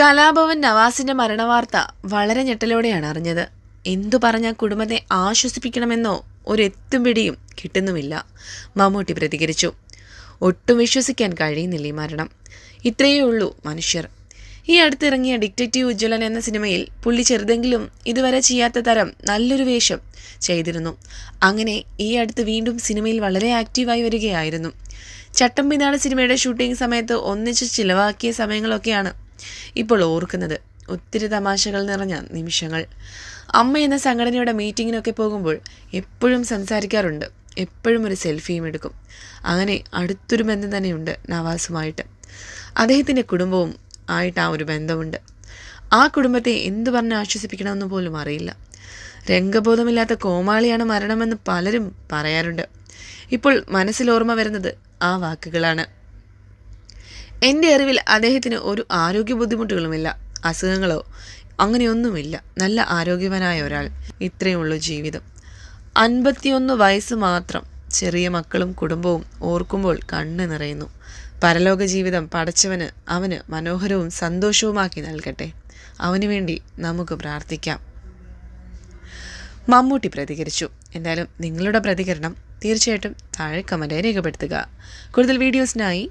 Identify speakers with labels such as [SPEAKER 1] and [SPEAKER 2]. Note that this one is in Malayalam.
[SPEAKER 1] കലാഭവൻ നവാസിന്റെ മരണവാർത്ത വളരെ ഞെട്ടലോടെയാണ് അറിഞ്ഞത്. എന്തു പറഞ്ഞ കുടുംബത്തെ ആശ്വസിപ്പിക്കണമെന്നോ ഒരെത്തും പിടിയും കിട്ടുന്നുമില്ല. മമ്മൂട്ടി പ്രതികരിച്ചു. ഒട്ടും വിശ്വസിക്കാൻ കഴിയുന്നില്ല ഈ മരണം. ഇത്രയേ ഉള്ളൂ മനുഷ്യർ. ഈ അടുത്തിറങ്ങിയ ഡിക്റ്റേറ്റീവ് ഉജ്ജ്വലൻ എന്ന സിനിമയിൽ പുള്ളി ചെറുതെങ്കിലും ഇതുവരെ ചെയ്യാത്ത തരം നല്ലൊരു വേഷം ചെയ്തിരുന്നു. അങ്ങനെ ഈ അടുത്ത് വീണ്ടും സിനിമയിൽ വളരെ ആക്റ്റീവായി വരികയായിരുന്നു. ചട്ടമ്പിനാട് സിനിമയുടെ ഷൂട്ടിംഗ് സമയത്ത് ഒന്നിച്ച് ചിലവാക്കിയ സമയങ്ങളൊക്കെയാണ് ഇപ്പോൾ ഓർക്കുന്നത് ഒത്തിരി തമാശകൾ നിറഞ്ഞ നിമിഷങ്ങൾ. അമ്മ എന്ന സംഘടനയുടെ മീറ്റിങ്ങിനൊക്കെ പോകുമ്പോൾ എപ്പോഴും സംസാരിക്കാറുണ്ട്. എപ്പോഴും ഒരു സെൽഫിയും എടുക്കും. അങ്ങനെ അടുത്തൊരു ബന്ധം തന്നെയുണ്ട് നവാസുമായിട്ട്. അദ്ദേഹത്തിന്റെ കുടുംബവും ആയിട്ട് ആ ഒരു ബന്ധമുണ്ട്. ആ കുടുംബത്തെ എന്തു പറഞ്ഞ് ആശ്വസിപ്പിക്കണമെന്ന് പോലും അറിയില്ല. രംഗബോധമില്ലാത്ത കോമാളിയാണ് മരണമെന്ന് പലരും പറയാറുണ്ട്. ഇപ്പോൾ മനസ്സിൽ ഓർമ്മ വരുന്നത് ആ വാക്കുകളാണ്. എന്റെ അറിവിൽ അദ്ദേഹത്തിന് ഒരു ആരോഗ്യ ബുദ്ധിമുട്ടുകളുമില്ല അസുഖങ്ങളോ അങ്ങനെയൊന്നുമില്ല. നല്ല ആരോഗ്യവാനായ ഒരാൾ ഇത്രയുള്ളൂ ജീവിതം. അൻപത്തിയൊന്ന് വയസ്സ് മാത്രം ചെറിയ മക്കളും കുടുംബവും ഓർക്കുമ്പോൾ കണ്ണ് നിറയുന്നു. പരലോക ജീവിതം പടച്ചവന് അവന് മനോഹരവും സന്തോഷവുമാക്കി നൽകട്ടെ. അവന് വേണ്ടി നമുക്ക് പ്രാർത്ഥിക്കാം. മമ്മൂട്ടി പ്രതികരിച്ചു. എന്തായാലും നിങ്ങളുടെ പ്രതികരണം തീർച്ചയായിട്ടും താഴെ കമന്റായി രേഖപ്പെടുത്തുക. കൂടുതൽ വീഡിയോസിനായി